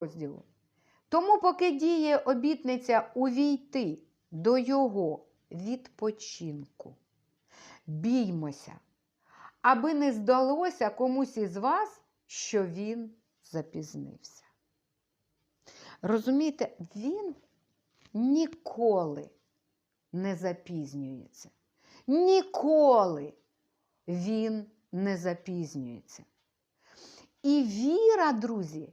розділу. Тому, поки діє обітниця увійти до його відпочинку, біймося, аби не здалося комусь із вас, що він запізнився. Розумієте, він ніколи не запізнюється. Ніколи він не запізнюється. І віра, друзі,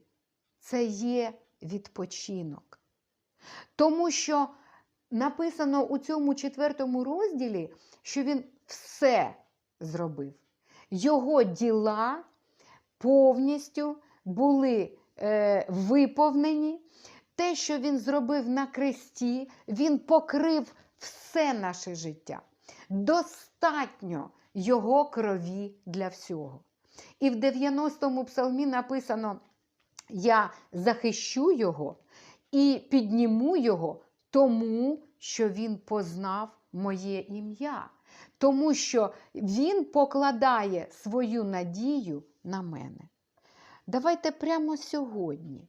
це є відпочинок. Тому що написано у цьому четвертому розділі, що він все зробив. Його діла повністю були е, виповнені. Те, що він зробив на кресті, він покрив все наше життя. Достатньо його крові для всього. І в 90-му псалмі написано: Я захищу його і підніму його, тому що він познав моє ім'я, тому що він покладає свою надію на мене. Давайте прямо сьогодні,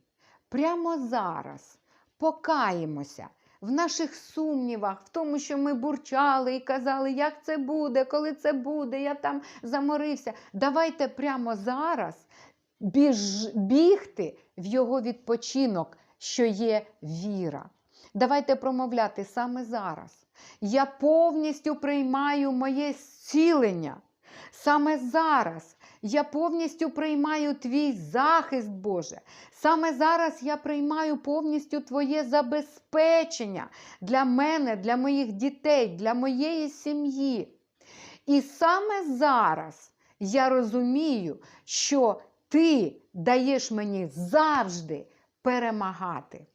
прямо зараз покаємося в наших сумнівах, в тому, що ми бурчали і казали, як це буде, коли це буде, я там заморився. Давайте прямо зараз біж, бігти в його відпочинок, що є віра. Давайте промовляти саме зараз. Я повністю приймаю моє зцілення. Саме зараз я повністю приймаю твій захист, Боже. Саме зараз я приймаю повністю Твоє забезпечення для мене, для моїх дітей, для моєї сім'ї. І саме зараз я розумію, що Ти даєш мені завжди перемагати.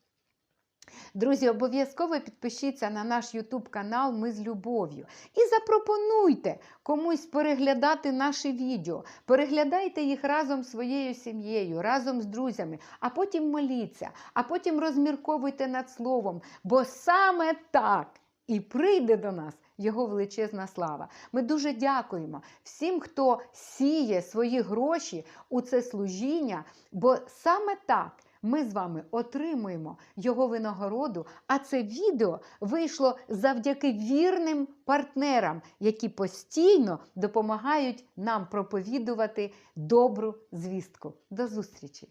Друзі, обов'язково підпишіться на наш YouTube канал Ми з любов'ю. І запропонуйте комусь переглядати наші відео. Переглядайте їх разом з своєю сім'єю, разом з друзями, а потім моліться, а потім розмірковуйте над словом. Бо саме так і прийде до нас його величезна слава. Ми дуже дякуємо всім, хто сіє свої гроші у це служіння, бо саме так. Ми з вами отримуємо його винагороду, а це відео вийшло завдяки вірним партнерам, які постійно допомагають нам проповідувати добру звістку. До зустрічі!